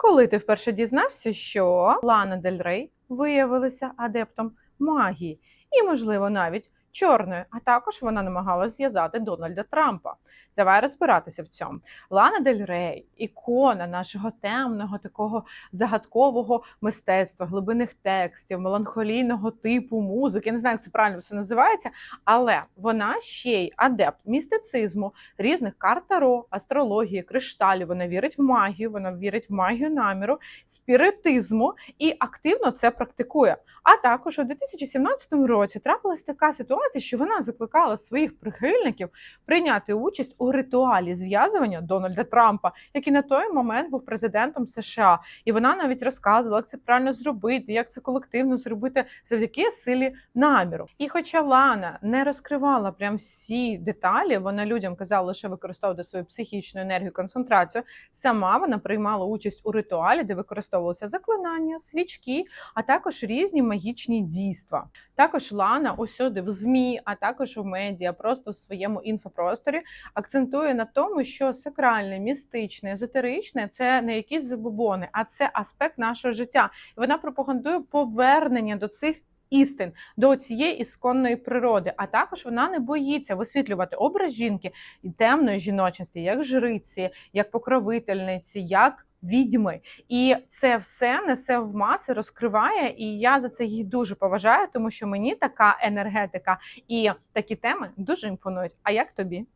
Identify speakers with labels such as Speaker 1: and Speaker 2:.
Speaker 1: Коли ти вперше дізнався, що Лана Дель Рей виявилася адептом магії, і, можливо, навіть чорної, а також вона намагалася зв'язати Дональда Трампа. Давай розбиратися в цьому. Лана Дель Рей, ікона нашого темного, такого загадкового мистецтва, глибинних текстів, меланхолійного типу музики. Я не знаю, як це правильно все називається, але вона ще й адепт містицизму, різних карт таро, астрології, кришталів. Вона вірить в магію, вона вірить в магію наміру, спіритизму і активно це практикує. А також у 2017 році трапилась така ситуація, що вона закликала своїх прихильників прийняти участь у ритуалі зв'язування Дональда Трампа, який на той момент був президентом США. І вона навіть розказувала, як це правильно зробити, як це колективно зробити завдяки силі наміру. І хоча Лана не розкривала прям всі деталі, вона людям казала лише використовувати свою психічну енергію, концентрацію. Сама вона приймала участь у ритуалі, де використовувалися заклинання, свічки, а також різні магічні дійства. Також Лана усюди в змі, а також у медіа, просто в своєму інфопросторі акцентує на тому, що сакральне, містичне, езотеричне це не якісь забобони, а це аспект нашого життя. І вона пропагандує повернення до цих. Істин до цієї ісконної природи, а також вона не боїться висвітлювати образ жінки і темної жіночності, як жриці, як покровительниці, як відьми. І це все несе в маси, розкриває. І я за це її дуже поважаю, тому що мені така енергетика і такі теми дуже імпонують. А як тобі?